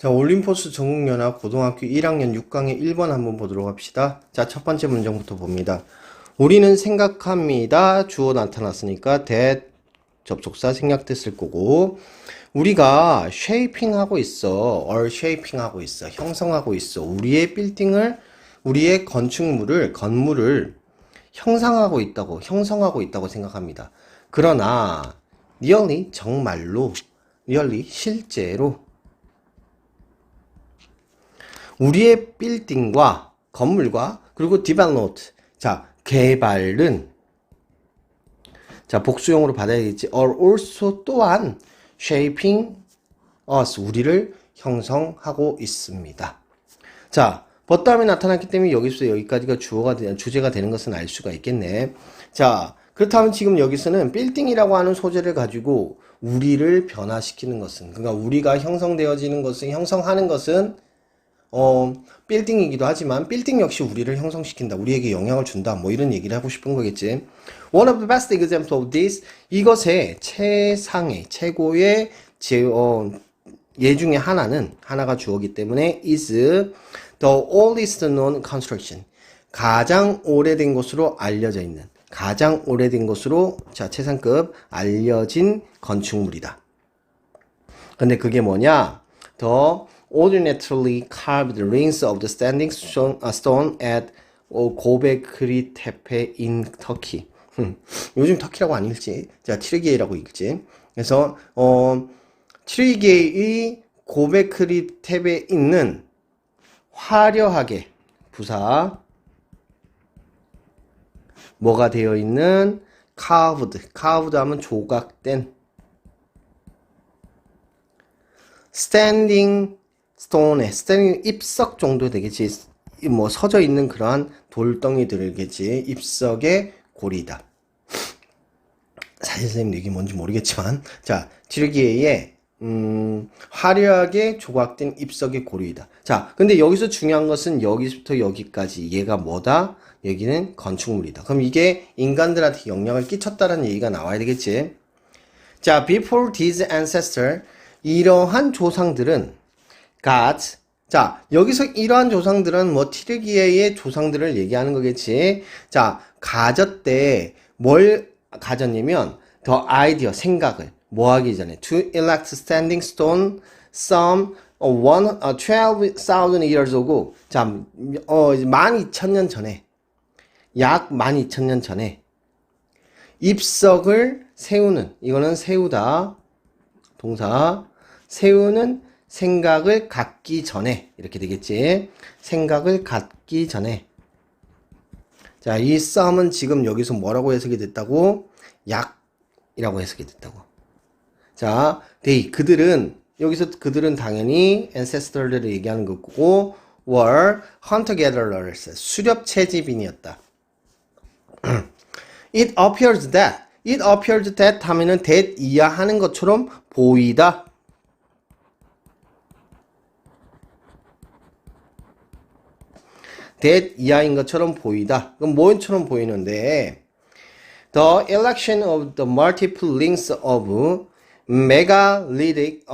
자, 올림포스 전국연합 고등학교 1학년 6강의 1번 한번 보도록 합시다. 자, 첫 번째 문장부터 봅니다. 우리는 생각합니다. 주어 나타났으니까 that 접속사 생략됐을 거고 우리가 shaping 하고 있어. or shaping 하고 있어. 형성하고 있어. 우리의 빌딩을 우리의 건축물을 건물을 형상하고 있다고 형성하고 있다고 생각합니다. 그러나 really 정말로 really 실제로 우리의 빌딩과 건물과 그리고 development 자 개발은 자 복수형으로 받아야겠지 are also 또한 shaping us 우리를 형성하고 있습니다. 자 but 다음에 나타났기 때문에 여기서 여기까지가 주어가 되, 주제가 되는 것은 알 수가 있겠네. 자 그렇다면 지금 여기서는 빌딩이라고 하는 소재를 가지고 우리를 변화시키는 것은 그러니까 우리가 형성되어지는 것은 형성하는 것은 어, 빌딩이기도 하지만 빌딩 역시 우리를 형성시킨다. 우리에게 영향을 준다. 뭐 이런 얘기를 하고 싶은 거겠지. One of the best examples of this 이것의 최상의 최고의 제, 어, 예 중에 하나는 하나가 주어기 때문에 is the oldest known construction 가장 오래된 것으로 알려져 있는 가장 오래된 것으로 자 최상급 알려진 건축물이다. 근데 그게 뭐냐? The ornately carved rings of the standing stone, uh, stone at 고베크리 테페 in Turkey. 흠, 요즘 터키라고 안 읽지. 자, 트리게이라고 읽지. 그래서 어 트리게이 고베크리 탭에 있는 화려하게 부사 뭐가 되어 있는 carved. carved 하면 조각된 standing stone에 standing 입석 정도 되겠지. 뭐 서져 있는 그러한 돌덩이들겠지. 입석의 고리다. 사실 선생님 이게 뭔지 모르겠지만 자 지르기에 음, 화려하게 조각된 입석의 고리이다. 자, 근데 여기서 중요한 것은 여기서부터 여기까지 얘가 뭐다? 여기는 건축물이다. 그럼 이게 인간들한테 영향을 끼쳤다는 얘기가 나와야 되겠지. 자, before these ancestor 이러한 조상들은 got 자, 여기서 이러한 조상들은 뭐 티르기에의 조상들을 얘기하는 거겠지. 자, 가졌대 뭘 가졌냐면 더 아이디어 생각을 뭐 하기 전에 to elect standing stone some one uh, 12,000 years ago 자, 어, 12,000년 전에 약 12,000년 전에 입석을 세우는 이거는 세우다 동사 세우는 생각을 갖기 전에 이렇게 되겠지. 생각을 갖기 전에 자, 이 썸은 지금 여기서 뭐라고 해석이 됐다고? 약이라고 해석이 됐다고. 자, they 그들은 여기서 그들은 당연히 ancestor들을 얘기하는 거고 were hunter gatherers 수렵 채집인이었다. It appears that it appears that 하면은 that 이하하는 것처럼 보이다. That 이하인 것처럼 보이다. 그럼 뭐처럼 보이는데 The election of the multiple links of megalithic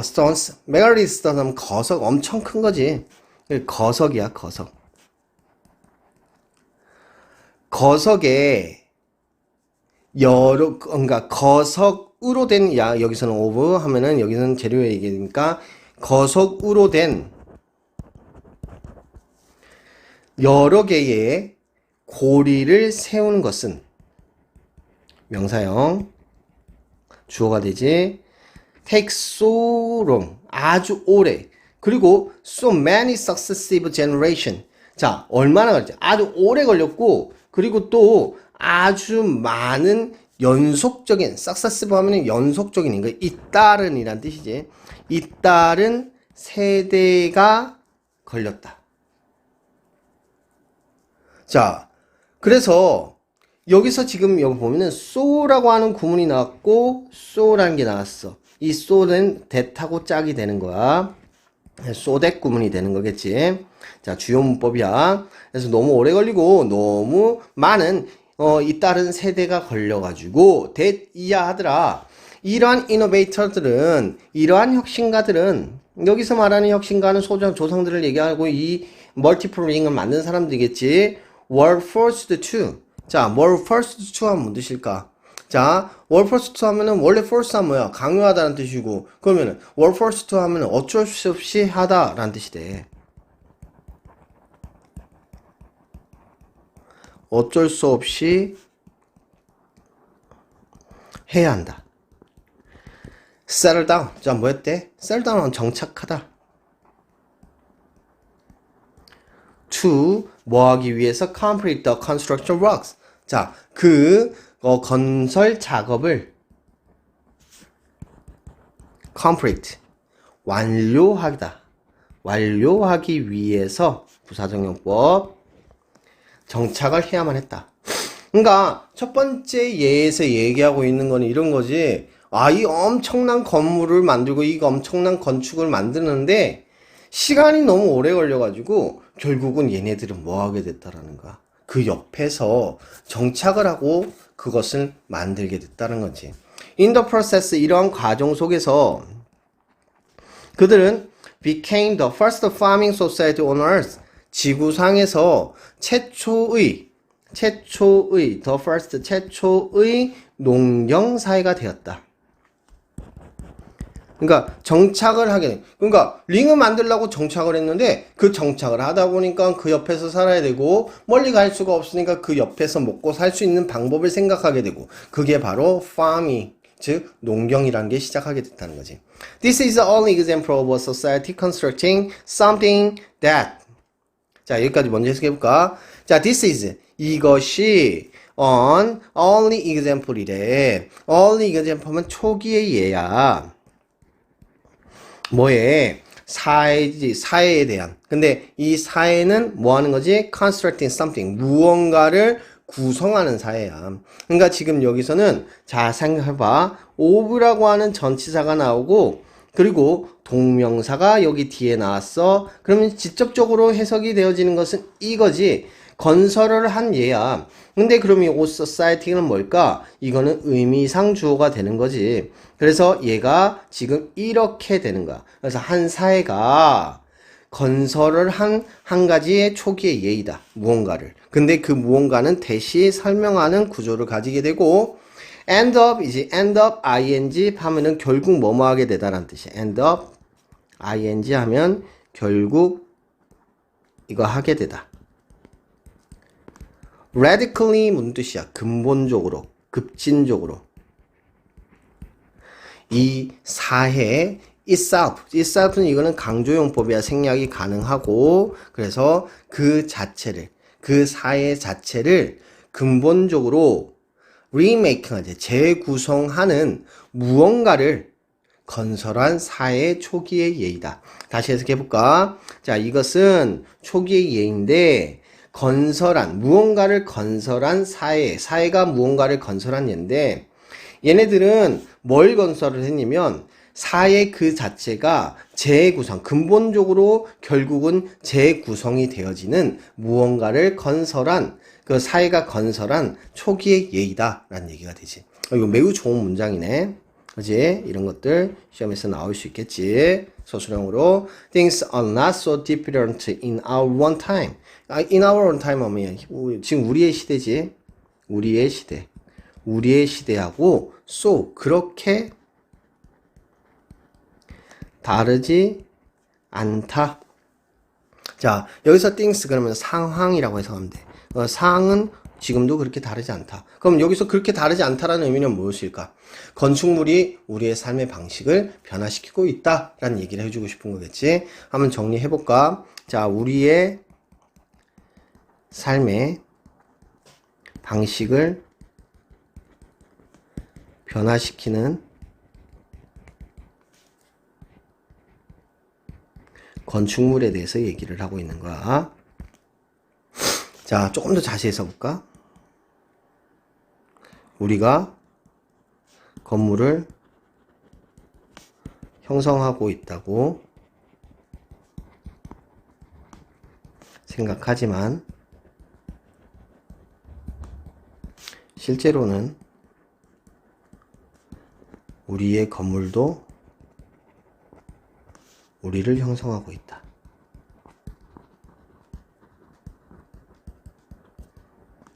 stones megalithic stones은 거석 엄청 큰 거지. 거석이야 거석. 거석에 여러 그러니까 거석으로 된 야 여기서는 of 하면은 여기서는 재료 얘기니까 거석으로 된 여러 개의 고리를 세우는 것은 명사형 주어가 되지 take so long 아주 오래. 그리고 so many successive generation. 자 얼마나 걸렸지? 아주 오래 걸렸고 그리고 또 아주 많은 연속적인 successive 하면 연속적인 거 잇따른 이란 뜻이지. 잇따른 세대가 걸렸다 자, 그래서 여기서 지금 여기 보면은 so라고 하는 구문이 나왔고 so라는 게 나왔어. 이 so는 대타고 짝이 되는 거야. 소댓 구문이 되는 거겠지. 자, 주요 문법이야. 그래서 너무 오래 걸리고 너무 많은 어, 이 다른 세대가 걸려가지고 대 이야 하더라. 이러한 이노베이터들은 이러한 혁신가들은 여기서 말하는 혁신가는 소장 조상들을 얘기하고 이 멀티플 링을 만든 사람들이겠지. Were first to. 자, were first to 하면 뭔 뜻일까? 자, were first to 하면은 원래 first 하면 뭐야? 강요하다는 뜻이고 그러면은 were first to 하면은 어쩔 수 없이 하다라는 뜻이 돼. 어쩔 수 없이 해야 한다. settle down. 자, 뭐였대? settle down은 정착하다. To 뭐 하기 위해서 complete the construction works. 자, 그 어, 건설 작업을 complete 완료하다. 완료하기 위해서 부사정용법 정착을 해야만 했다. 그러니까 첫 번째 예에서 얘기하고 있는 거는 이런 거지. 아, 이 엄청난 건물을 만들고 이 엄청난 건축을 만드는데 시간이 너무 오래 걸려가지고 결국은 얘네들은 뭐 하게 됐다라는 거야. 그 옆에서 정착을 하고 그것을 만들게 됐다는 거지. In the process 이러한 과정 속에서 그들은 became the first farming society on earth. 지구상에서 최초의 최초의 the first 최초의 농경 사회가 되었다. 그러니까 정착을 하게 돼. 그러니까 링을 만들려고 정착을 했는데 그 정착을 하다 보니까 그 옆에서 살아야 되고 멀리 갈 수가 없으니까 그 옆에서 먹고 살 수 있는 방법을 생각하게 되고 그게 바로 farming 즉 농경이라는 게 시작하게 됐다는 거지. This is only example of a society constructing something that 자 여기까지 먼저 해석해 볼까? 자 this is 이것이 on only example이래. only example면 초기의 예야. 뭐에? 사회지 사회에 대한. 근데 이 사회는 뭐 하는 거지? constructing something. 무언가를 구성하는 사회야. 그러니까 지금 여기서는 자 생각해봐. of라고 하는 전치사가 나오고 그리고 동명사가 여기 뒤에 나왔어. 그러면 직접적으로 해석이 되어지는 것은 이거지 건설을 한 예야 근데 그럼 이옷 society는 뭘까? 이거는 의미상 주어가 되는 거지. 그래서 얘가 지금 이렇게 되는 거야. 그래서 한 사회가 건설을 한 한 가지의 초기의 예이다. 무언가를. 근데 그 무언가는 대시 설명하는 구조를 가지게 되고 end up 이제 end up ing 하면은 결국 뭐뭐 하게 되다라는 뜻이야. end up ing 하면 결국 이거 하게 되다. Radically 무슨 뜻이야? 근본적으로, 급진적으로. 이 사회 itself, itself는 이거는 강조용법이야. 생략이 가능하고 그래서 그 자체를 그 사회 자체를 근본적으로 remaking, 재구성하는 무언가를 건설한 사회 초기의 예이다. 다시 해석해 볼까? 자, 이것은 초기의 예인데 건설한 무언가를 건설한 사회 사회가 무언가를 건설한 예인데 얘네들은 뭘 건설을 했냐면 사회 그 자체가 재구성 근본적으로 결국은 재구성이 되어지는 무언가를 건설한 그 사회가 건설한 초기의 예이다라는 얘기가 되지. 어, 이거 매우 좋은 문장이네. 그지? 이런 것들 시험에서 나올 수 있겠지. 서술형으로 Things are not so different in our one time. 아, in our own time 하면 지금 우리의 시대지. 우리의 시대. 우리의 시대하고 so 그렇게 다르지 않다. 자, 여기서 things 그러면 상황이라고 해석하면 돼. 어, 상황은 지금도 그렇게 다르지 않다. 그럼 여기서 그렇게 다르지 않다라는 의미는 무엇일까? 건축물이 우리의 삶의 방식을 변화시키고 있다라는 얘기를 해주고 싶은 거겠지. 한번 정리해 볼까? 자, 우리의 삶의 방식을 변화시키는 건축물에 대해서 얘기를 하고 있는 거야. 자, 조금 더 자세히 써볼까? 우리가 건물을 형성하고 있다고 생각하지만 실제로는 우리의 건물도 우리를 형성하고 있다.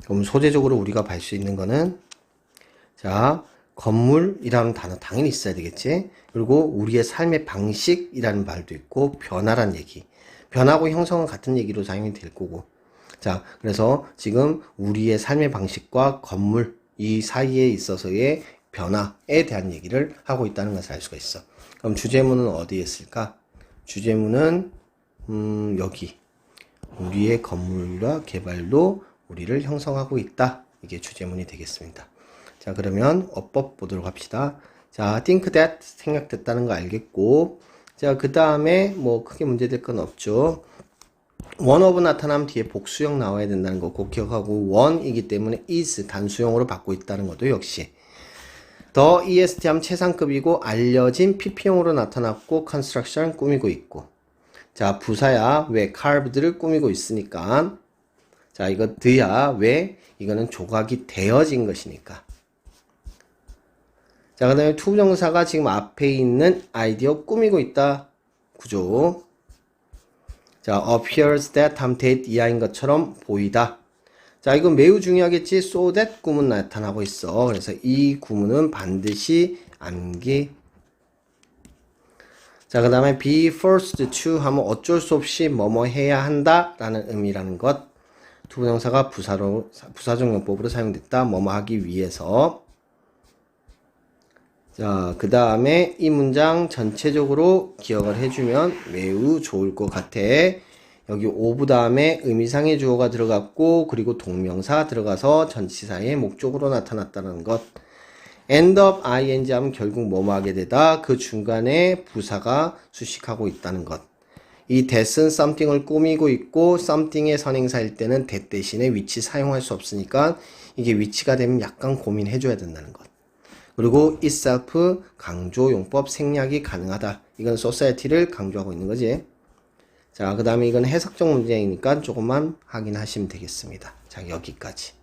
그럼 소재적으로 우리가 볼 수 있는 거는 자 건물이라는 단어 당연히 있어야 되겠지. 그리고 우리의 삶의 방식이라는 말도 있고 변화란 얘기. 변하고 형성은 같은 얘기로 사용이 될 거고. 자 그래서 지금 우리의 삶의 방식과 건물 이 사이에 있어서의 변화에 대한 얘기를 하고 있다는 것을 알 수가 있어. 그럼 주제문은 어디에 있을까? 주제문은 음, 여기 우리의 건물과 개발도 우리를 형성하고 있다. 이게 주제문이 되겠습니다. 자, 그러면 어법 보도록 합시다. 자, think that 생각됐다는 거 알겠고, 자, 그 다음에 뭐 크게 문제될 건 없죠. of 나타나면 뒤에 복수형 나와야 된다는 거 꼭 기억하고 one이기 때문에 is 단수형으로 받고 있다는 것도 역시. 더 EST 하면 최상급이고 알려진 PP형으로 나타났고 construction 꾸미고 있고. 자 부사야 왜 carved를 꾸미고 있으니까. 자 이거 드야 왜? 이거는 조각이 되어진 것이니까 자, 그 다음에 투부정사가 지금 앞에 있는 아이디어 꾸미고 있다. 구조. 자, appears that 하면 that 이하인 것처럼 보이다. 자, 이건 매우 중요하겠지. so that 구문 나타나고 있어. 그래서 이 구문은 반드시 암기. 자, 그 다음에 be first to 하면 어쩔 수 없이 뭐뭐 해야 한다. 라는 의미라는 것. 투부정사가 부사로, 부사적 용법으로 사용됐다. 뭐뭐 하기 위해서. 자, 그 다음에 이 문장 전체적으로 기억을 해주면 매우 좋을 것 같아. 여기 오브 다음에 의미상의 주어가 들어갔고, 그리고 동명사 들어가서 전치사의 목적으로 나타났다는 것. end up ing 하면 결국 뭐뭐 하게 되다. 그 중간에 부사가 수식하고 있다는 것. 이 that은 something을 꾸미고 있고, something의 선행사일 때는 that 대신에 위치 사용할 수 없으니까 이게 위치가 되면 약간 고민해줘야 된다는 것. 그리고 itself 강조 용법 생략이 가능하다. 이건 society를 강조하고 있는 거지. 자, 그 다음에 이건 해석적 문제이니까 조금만 확인하시면 되겠습니다. 자, 여기까지.